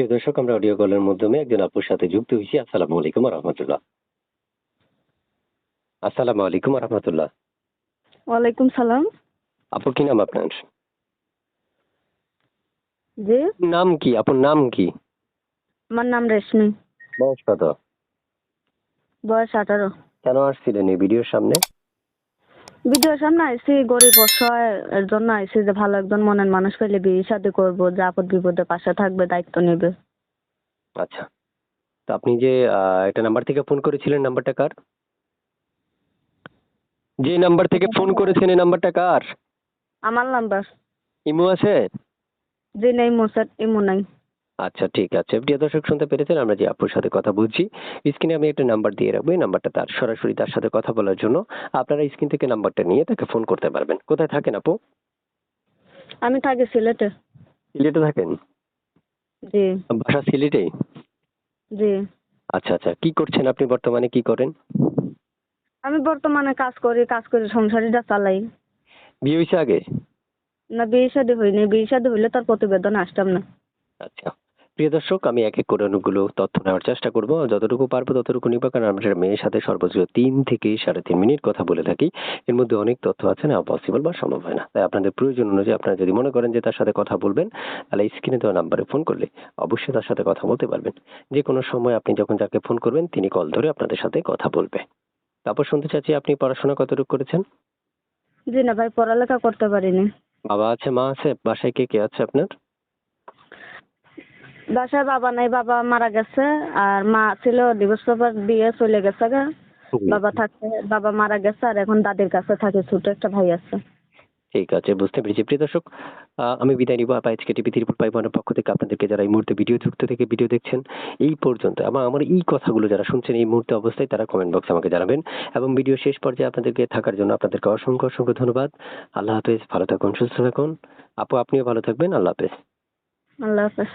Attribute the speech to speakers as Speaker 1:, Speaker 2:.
Speaker 1: প্রিয় দর্শক আমরা অডিও কলের মাধ্যমে একজন আপুর সাথে যুক্ত হয়েছি। আসসালামু আলাইকুম রহমতুল্লাহ। আসসালামু আলাইকুম রহমতুল্লাহ।
Speaker 2: ওয়ালাইকুম সালাম।
Speaker 1: আপু কি নাম আপনার?
Speaker 2: জি?
Speaker 1: নাম কি? আপুর নাম কি?
Speaker 2: আমার নাম রেশমি।
Speaker 1: বয়স কত?
Speaker 2: বয়স আঠারো।
Speaker 1: কেন আসছিলেন এই ভিডিওর সামনে?
Speaker 2: ভিডিওর সামনে আইসি গরিব অসহায় এর জন্য আইসি যে ভালো একজন মনের মানুষ পেলে বিয়ে শাদী করব যে আপদ বিপদে পাশে থাকবে দায়িত্ব নেবে।
Speaker 1: আচ্ছা। তো আপনি যে আহ, একটা নাম্বার থেকে ফোন করেছিলেন নাম্বারটা কার? যে নাম্বার থেকে ফোন করেছেন এই নাম্বারটা কার?
Speaker 2: আমার নাম্বার
Speaker 1: ইমো আছে?
Speaker 2: জি নেই মোসাদ ইমু নাই।
Speaker 1: আচ্ছা ঠিক আছে। প্রিয় দর্শক শুনতে পেরেছেন? আমরা যে আপুর সাথে কথা বলছি স্ক্রিনে আমি একটা নাম্বার দিয়ে রাখব। এই নাম্বারটা তার সরাসরি তার সাথে কথা বলার জন্য আপনারা স্ক্রিন থেকে নাম্বারটা নিয়ে তাকে ফোন করতে পারবেন। কোথায় থাকেন আপু?
Speaker 2: আমি থাকি সিলেটে।
Speaker 1: সিলেটে থাকেন?
Speaker 2: জি।
Speaker 1: বাসা সিলেটে
Speaker 2: জি।
Speaker 1: আচ্ছা আচ্ছা। কি করছেন আপনি বর্তমানে? কি করেন?
Speaker 2: আমি বর্তমানে কাজ করি কাজ করে সংসারটা চালাই।
Speaker 1: বিয়ে হয়েছে আগে?
Speaker 2: না বিয়ে শাদী হয়নি। বিয়ে শাদী হইলে তার প্রতিবেদন আসতাম না।
Speaker 1: আচ্ছা। প্রিয় দর্শক আমি এক এক করে অনেকগুলো তথ্য নেওয়ার চেষ্টা করব। যতটুকু পারব ততটুকু নিবো কারণ আমরা মেয়ের সাথে সর্বোচ্চ তিন থেকে সাড়ে তিন মিনিট কথা বলে থাকি। এর মধ্যে অনেক তথ্য আছে না পসিবল বা সম্ভব হয় না। তাই আপনাদের প্রয়োজন অনুযায়ী আপনারা যদি মনে করেন যে তার সাথে কথা বলবেন তাহলে স্ক্রিনে দেওয়া নাম্বারে ফোন করলে অবশ্যই তার সাথে কথা বলতে পারবেন। যে কোনো সময় আপনি যখন যাকে ফোন করবেন তিনি কল ধরে আপনাদের সাথে কথা বলবে। তারপর শুনতে চাচ্ছি আপনি পড়াশোনা কতটুকু করেছেন?
Speaker 2: জি না ভাই পড়ালেখা করতে পারিনি।
Speaker 1: বাবা আছে মা আছে বাসায় কে কে আছে আপনার?
Speaker 2: বাসায় বাবা নাই বাবা মারা গেছে আর মা ছিল ডিভোর্স পেপার দিয়ে চলে গেছে গা। বাবা থাকে বাবা মারা গেছে আর এখন দাদির কাছে থাকে ছোট একটা ভাই আছে।
Speaker 1: ঠিক আছে বুঝতে পেরেছি। প্রিয় দর্শক আমি বিদায় নিব। আপা আজকে টিভি ত্রিপুর পাইবানের পক্ষ থেকে আপনাদেরকে যারা এই মুহূর্তে ভিডিও যুক্ত থেকে ভিডিও দেখছেন এই পর্যন্ত এবং আমার এই কথাগুলো যারা শুনছেন এই মুহূর্তে অবস্থায় তারা কমেন্ট বক্সে আমাকে জানাবেন। এবং ভিডিও শেষ পর্যায়ে আপনাদেরকে থাকার জন্য আপনাদেরকে অসংখ্য অসংখ্য ধন্যবাদ। আল্লাহ হাফেজ ভালো থাকুন সুস্থ থাকুন। আপু আপনিও ভালো থাকবেন। আল্লাহ হাফেজ।
Speaker 2: আল্লাহ হাফেজ।